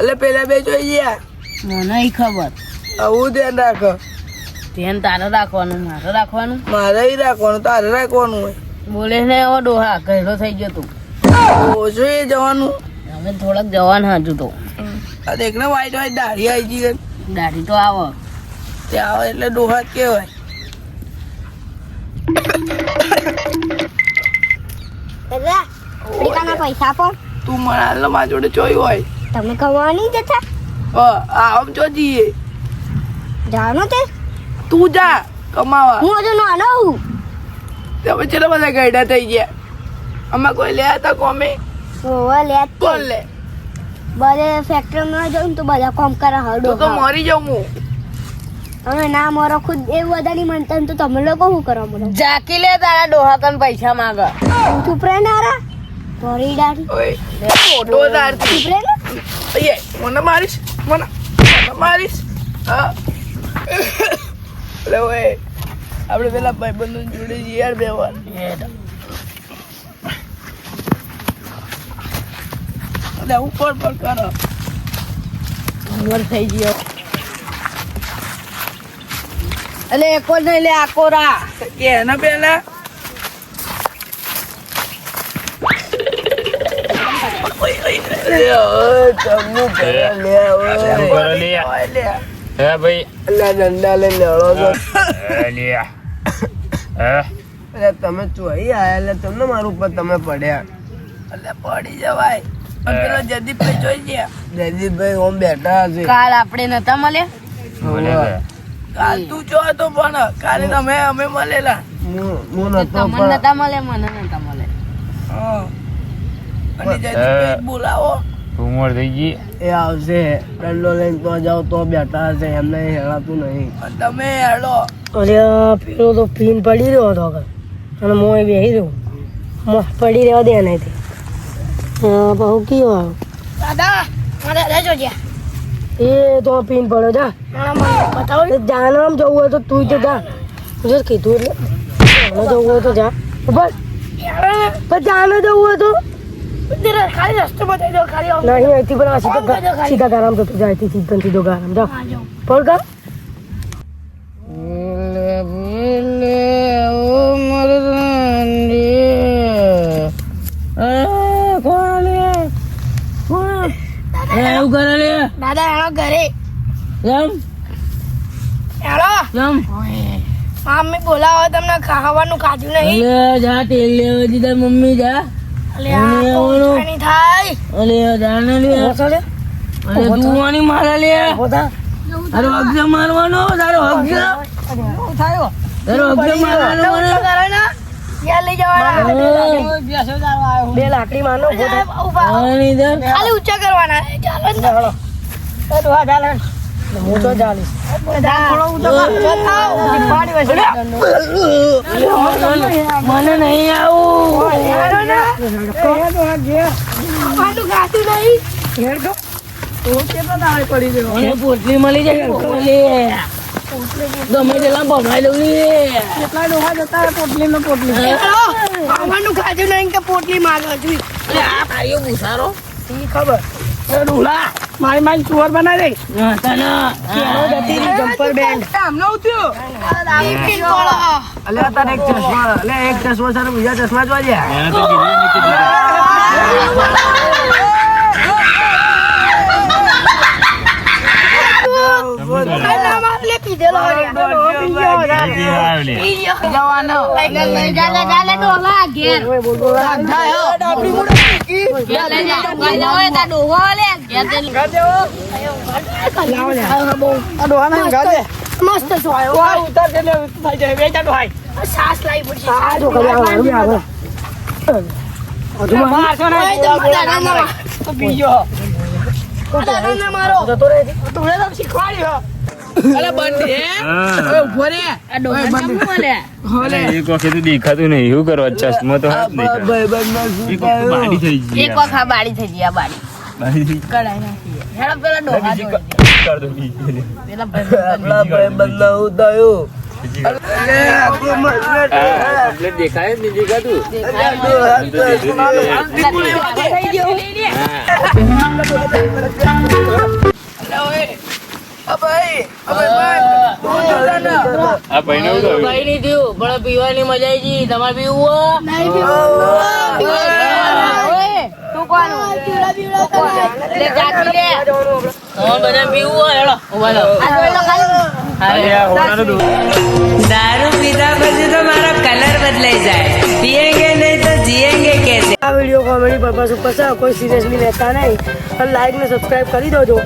એટલે પેલા બે જોઈ ગયા. મને ઈ ખબર. આવું ધ્યાન રાખો. ધ્યાન તારે રાખવાનું મારે રાખવાનું? મારે ઈ રાખવાનું તારે રાખવાનું હોય. બોલે ને એવો ડોહા ઘેરો થઈ ગયો તું. ઓછું એ જવાનું. હવે થોડાક જવાન હજુ તો. આ દેખ ને વાઈટ વાઈટ દાઢી આવી ગઈ. દાઢી તો આવો. તે આવે એટલે ડોહા જ કહેવાય. દાદા પૈસા પણ તું મને હાલ મારા જોડે જોયું હોય. તમે કમાવા નહીં જતા? આમ જો જઈએ જાનો તે? તું જા કમાવા. હું હજુ નાનો હું તમે ચેલા બધા ગયડા થઈ ગયા? આમાં કોઈ લે હતા કોમે? ઓવા લે કોણ લે? બધે ફેક્ટરીમાં જાઉં તો બધા કોમ કરે હડો તો તો મરી જાઉં હું. તમે ના મારો ખુદ એ નહીં માનતા તો તમે લોકો શું કરો મને જાકી લે તારા ડોહા કન પૈસા માંગ ચૂપ રહે નારા ભરી દાઢી ઓય ફોટો તારથી. ચૂપ રહે અయ్యే મને મારીશ મને મને મારીશ હા એટલે ઓય આપણે પેલા ભાઈબંધો જોડે જઈએ યાર બે વાર એટલે ઉપર પર કરો ઉંમર થઈ ગયો એટલે એકો નહીં લે આકો રા કે એના પેલા હે ભાઈ એટલે છો તમે ચોઈ આયા એટલે તમને મારું ઉપર તમે પડ્યા એટલે પડી જવાય પેલો જયદીપભાઈ જોઈ ગયા જયદીપભાઈ ઓમ બેઠા હશે કાલ આપણે નતા મળે કાલ તું જો હતો પણ કાલે તમે અમે મળેલા. હું નતા મળે મને નતા મળે હા. બોલાવો. ઉંમર થઈ ગઈ. એ આવશે. દંડો લઈને તો જાઓ તો બેઠા હશે. એમને હેળાતું નહીં. તમે હેડો અરે પેલો તો પીન પડી રહ્યો હતો આગળ. અને મોં બેસી રહ્યો મોં પડી રહ્યો દે હા બહુ કયો આવ્યો દાદા મારે રહેજો જ્યાં. એ તો પીન પડ્યો જા. બતાવો. જાનામ જવું હોય તો તું જ જા. જો કીધું એટલે. જવું હોય તો જા. ઉપર પણ જાને જવું હોય તો ખાલી રસ્તો બતાવી દો ખાલી. નહીં અહીંથી પણ આ સીધા સીધા ગારામ જતું જાય સીધા સીધો ગારામ પણ એનો મમ્મી બોલાવો તમને ખાવાનું ખાધું નહીં જા તેલ લેવા દીધા મમ્મી જા મને. બે લાકડી માનો. ખાલી ઊંચા કરવાના ચાલો હું તો ચાલીશ બધા થોડો ઊંચો કરો. નહીં. પોટલી મળી જાય પોટલી ગમે તેટલા ભમાઈ દઉં ને ચાલો. ખાવાનું ખાધું નહીં કે પોટલી માંગો છું અરે આ ભાઈઓ ભૂસારો મારી મારી સુવર બનાવી. દે તને જમ્પર બેન્ડ આમનો ઉત્યો અલે તારે એક ચશ્મા અલે એક ચશ્મા સારું બીજા ચશ્મા જોવા છે એને તો કીધું ને કીધું આ નામ લે પીધેલો હોય. અહીંથી આવ્યો લે. પી ગયો. લઈ જા, લઈ જા, લે ડોલા ઘેર. મસ્ત સાસ લાવી પડશે. આ જો કરી આવો હવે આગળ ઓય, તો દાદા મારો. તો શીખવાડ્યું. અલે બંધ હે? ઓય ઊભો રે. આ ડોહા કેમ મળે હોલે. એક વખત તો દેખાતું નહીં. શું કરવા ચશ્મો તો હાથ નહીં થાય. ભાઈબંધમાં શું એક વખત બાડી થઈ ગઈ એક વખત આ થઈ ગઈ આ બાળી. બાડી કડાઈ નાખી હેડો પેલા ડોહા બીજી જોડે. ક- કર દો બીજી. પેલા આપણા ભાઈબંધમાં હું થયું. અલે આપણું દેખાય દારૂ પીધા પછી તો મારો કલર બદલાઈ જાય. પીએંગે નહીં તો જીએંગે કે આ વીડિયો કોમેડી પર્પઝ ઉપર છે. કોઈ સિરિયસલી લેતા નહીં. લાઈક ને સબસ્ક્રાઇબ કરી દો